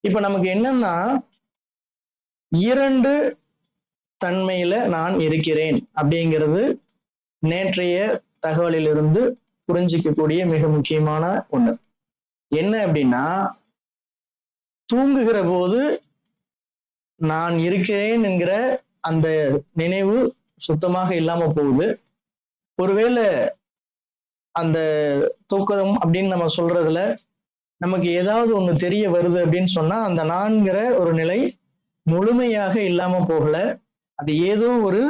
இப்ப நமக்கு என்னன்னா இரண்டு தன்மையில நான் இருக்கிறேன் அப்படிங்கிறது நேற்றைய தகவலிலிருந்து புரிஞ்சிக்கக்கூடிய மிக முக்கியமான ஒண்ணு. என்ன அப்படின்னா தூங்குகிற போது நான் இருக்கிறேன் என்கிற அந்த நினைவு சுத்தமாக இல்லாம போகுது. ஒருவேளை அந்த தூக்கம் அப்படின்னு நம்ம சொல்றதுல நமக்கு ஏதாவது ஒண்ணு தெரிய வருது அப்படின்னு சொன்னா அந்த நான்கிற ஒரு நிலை முழுமையாக இல்லாம போகல. அது ஏதோ ஒரு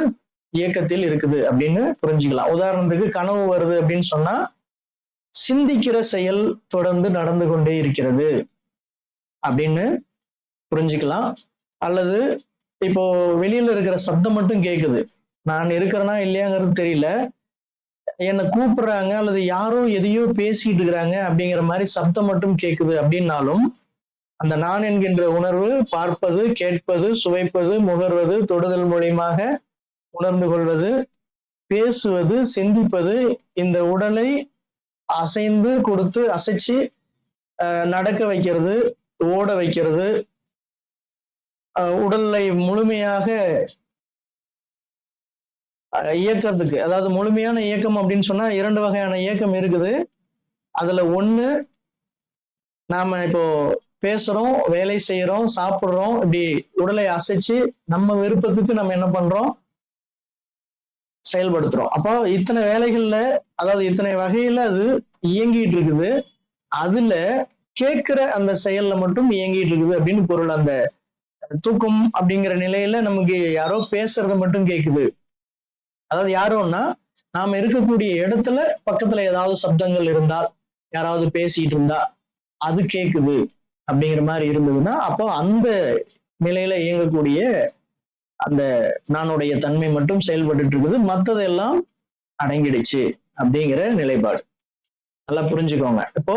இயக்கத்தில் இருக்குது அப்படின்னு புரிஞ்சுக்கலாம். உதாரணத்துக்கு கனவு வருது அப்படின்னு சொன்னா சிந்திக்கிற செயல் தொடர்ந்து நடந்து கொண்டே இருக்கிறது அப்படின்னு புரிஞ்சுக்கலாம். அல்லது இப்போ வெளியில இருக்கிற சப்தம் மட்டும் கேட்குது நான் இருக்கிறேனா இல்லையாங்கிறது தெரியல. என்னை கூப்பிடுறாங்க அல்லது யாரோ எதையோ பேசிட்டு இருக்கிறாங்க அப்படிங்கிற மாதிரி சப்தம் மட்டும் கேட்குது அப்படின்னாலும் அந்த நான் என்கின்ற உணர்வு பார்ப்பது கேட்பது சுவைப்பது முகர்வது தொடுதல் மூலியமாக உணர்ந்து கொள்வது பேசுவது சிந்திப்பது இந்த உடலை அசைந்து கொடுத்து அசைச்சு நடக்க வைக்கிறது ஓட வைக்கிறது உடலை முழுமையாக இயக்கத்துக்கு அதாவது முழுமையான இயக்கம் அப்படின்னு சொன்னா இரண்டு வகையான இயக்கம் இருக்குது. அதுல ஒண்ணு நாம இப்போ பேசுறோம் வேலை செய்யறோம் சாப்பிடுறோம் இப்படி உடலை அசைச்சு நம்ம விருப்பத்துக்கு நம்ம என்ன பண்றோம்? செயல்படுத்துறோம். அப்போ இத்தனை வேலைகள்ல அதாவது இத்தனை வகையில அது இயங்கிட்டு இருக்குது. அதுல கேட்கிற அந்த செயல்ல மட்டும் இயங்கிட்டு இருக்குது அப்படின்னு பொருள். அந்த தூக்கம் அப்படிங்கிற நிலையில நமக்கு யாரோ பேசுறத மட்டும் கேக்குது அதாவது யாரும்னா நாம இருக்கக்கூடிய இடத்துல பக்கத்துல ஏதாவது சப்தங்கள் இருந்தால் யாராவது பேசிட்டு இருந்தா அது கேக்குது அப்படிங்கிற மாதிரி இருந்ததுன்னா அப்போ அந்த நிலையில இயங்கக்கூடிய அந்த நானுடைய தன்மை மட்டும் செயல்பட்டு இருக்குது. மற்றதெல்லாம் அடங்கிடுச்சு அப்படிங்கிற நிலைப்பாடு. நல்லா புரிஞ்சுக்கோங்க. இப்போ